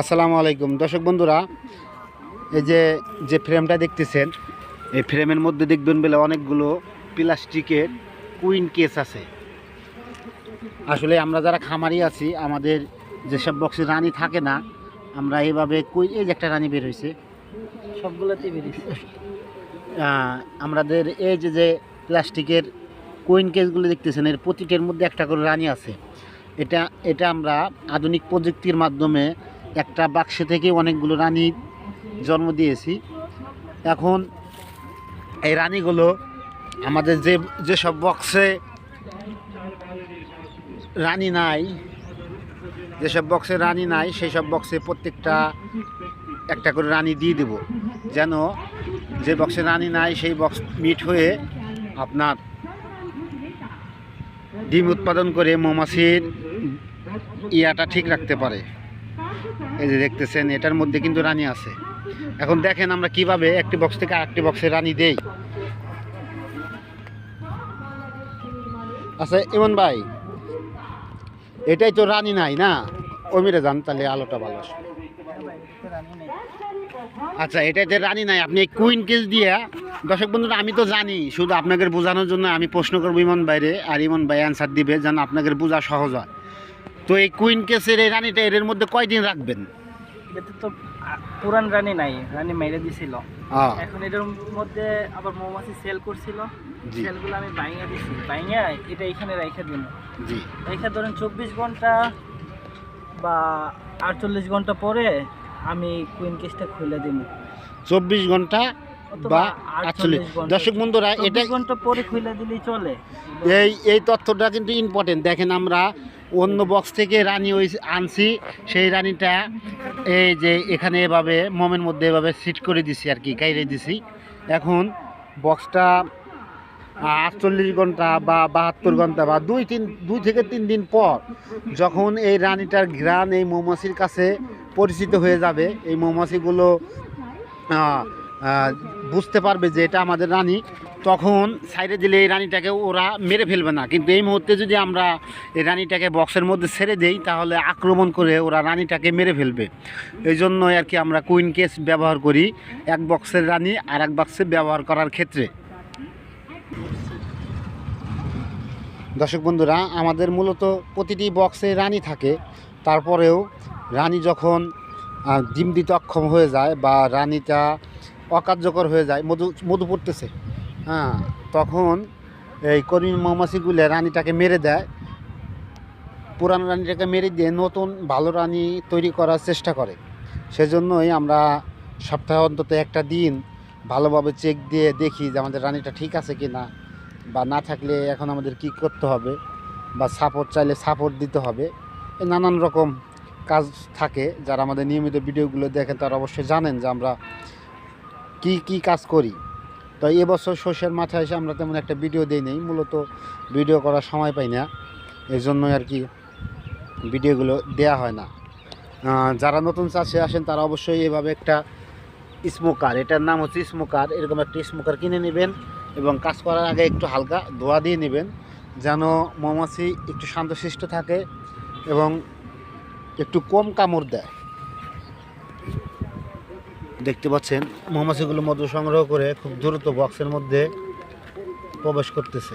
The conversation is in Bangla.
আসসালামু আলাইকুম। দর্শক বন্ধুরা এই যে যে ফ্রেমটা দেখতেছেন এই ফ্রেমের মধ্যে দেখবেন বলে অনেকগুলো প্লাস্টিকের কুইন কেস আছে। আসলে আমরা যারা খামারি আছি আমাদের যেসব বক্সে রানী থাকে না আমরা এইভাবে কুইন এই যে একটা রানী বের হয়েছে সবগুলোতেই বেরিয়েছে আহ, আমাদের এই যে যে প্লাস্টিকের কুইন কেসগুলো দেখতেছেন এর প্রতিটার মধ্যে একটা করে রানী আছে। এটা এটা আমরা আধুনিক প্রযুক্তির মাধ্যমে একটা বাক্সে থেকে অনেকগুলো রানী জন্ম দিয়েছি। এখন এই রানীগুলো আমাদের যে, যেসব বক্সে রানী নাই, যেসব বক্সে রানী নাই সেই সব বক্সে প্রত্যেকটা একটা করে রানী দিয়ে দেব। যেন যে বক্সে রানী নাই, সেই বক্স মিট হয়ে আপনার ডিম উৎপাদন করে মৌমাছির ইয়াটা ঠিক রাখতে পারে। এই যে দেখতেছেন, এটার মধ্যে কিন্তু রানী আছে। এখন দেখেন আমরা কীভাবে একটি বক্স থেকে আরেকটি বক্সে রানী দেই। আচ্ছা ইমন ভাই, এটাই তো রানী নাই না? ওই মেরে যান তাহলে আলোটা ভালো আসবে। আচ্ছা এটাতে রানী নাই, আপনি কুইন কেস দিয়ে, দর্শক বন্ধুরা, আমি তো জানি, শুধু আপনাকে বোঝানোর জন্য আমি প্রশ্ন করব ইমন বাইরে আর ইমন ভাই অ্যান্সার দিবে, যেন আপনাদের বোঝা সহজ হয়। তো এই কুইন কেসের এই রানীটা এর মধ্যে কয়দিন রাখবেন? এতে তো পুরান রানী নাই রানী মেরে দিছিল। এখন এটার মধ্যে আবার মৌমাছি সেল করছিল। সেলগুলো আমি বাইঙা দিছি। বাইঙা এটা এখানে রেখে দিন। জি। ধরেন চব্বিশ ঘণ্টা বা আটচল্লিশ ঘণ্টা পরে আমি কুইন কেসটা খুলে দিন। চব্বিশ ঘণ্টা বা আটচল্লিশ দর্শক বন্ধুরা এটা ঘণ্টা পরে খুলে দিলেই চলে। এই এই তথ্যটা কিন্তু ইম্পর্টেন্ট দেখেন আমরা অন্য বক্স থেকে রানী ওই আনছি, সেই রানীটা এই যে এখানে এভাবে মমের মধ্যে এভাবে সিট করে দিছি আর কি গাইরে দিছি। এখন বক্সটা আটচল্লিশ ঘণ্টা বা বাহাত্তর ঘণ্টা বা দুই তিন, দুই থেকে তিন দিন পর যখন এই রানীটার ঘ্রাণ এই মৌমাছির কাছে পরিচিত হয়ে যাবে, এই মৌমাছিগুলো বুঝতে পারবে যে এটা আমাদের রানী, তখন সাইডে দিলে এই রানীটাকে ওরা মেরে ফেলবে না। কিন্তু এই মুহূর্তে যদি আমরা এই রানীটাকে বক্সের মধ্যে ছেড়ে দেই, তাহলে আক্রমণ করে ওরা রানীটাকে মেরে ফেলবে। এই জন্য আর কি আমরা কুইন কেস ব্যবহার করি, এক বক্সের রানী আর এক বক্সে ব্যবহার করার ক্ষেত্রে। দর্শক বন্ধুরা, আমাদের মূলত প্রতিটি বক্সে রানী থাকে। তারপরেও রানী যখন ডিম দিতে অক্ষম হয়ে যায় বা রানীটা অকার্যকর হয়ে যায়, মধু মধু পড়তেছে। হ্যাঁ তখন এই কর্মী মৌমাছিগুলো রানীটাকে মেরে দেয়। পুরানো রানীটাকে মেরে দিয়ে নতুন ভালো রানী তৈরি করার চেষ্টা করে। সেজন্যই আমরা সপ্তাহে অন্তত একটা দিন ভালোভাবে চেক দিয়ে দেখি যে আমাদের রানীটা ঠিক আছে কি না বা না থাকলে এখন আমাদের কি করতে হবে, বা সাপোর্ট চাইলে সাপোর্ট দিতে হবে। নানান রকম কাজ থাকে, যারা আমাদের নিয়মিত ভিডিওগুলো দেখেন, তারা অবশ্যই জানেন যে আমরা কি কি কাজ করি? তো এবছর শস্যের মাথায় এসে আমরা তেমন একটা ভিডিও দিই নেই, মূলত ভিডিও করার সময় পাই না এই জন্যই আর কি ভিডিওগুলো দেয়া হয় না। যারা নতুন চাষে আসেন, তারা অবশ্যই এভাবে একটা স্মোকার, এটার নাম হচ্ছে স্মোকার, এরকম একটা স্মোকার কিনে নেবেন এবং কাজ করার আগে একটু হালকা ধোয়া দিয়ে নেবেন, যেন মৌমাছি একটু শান্তশিষ্ট থাকে এবং একটু কম কামড় দেয়। দেখতে পাচ্ছেন মৌমাছিগুলো মধু সংগ্রহ করে খুব দ্রুত বক্সের মধ্যে প্রবেশ করতেছে।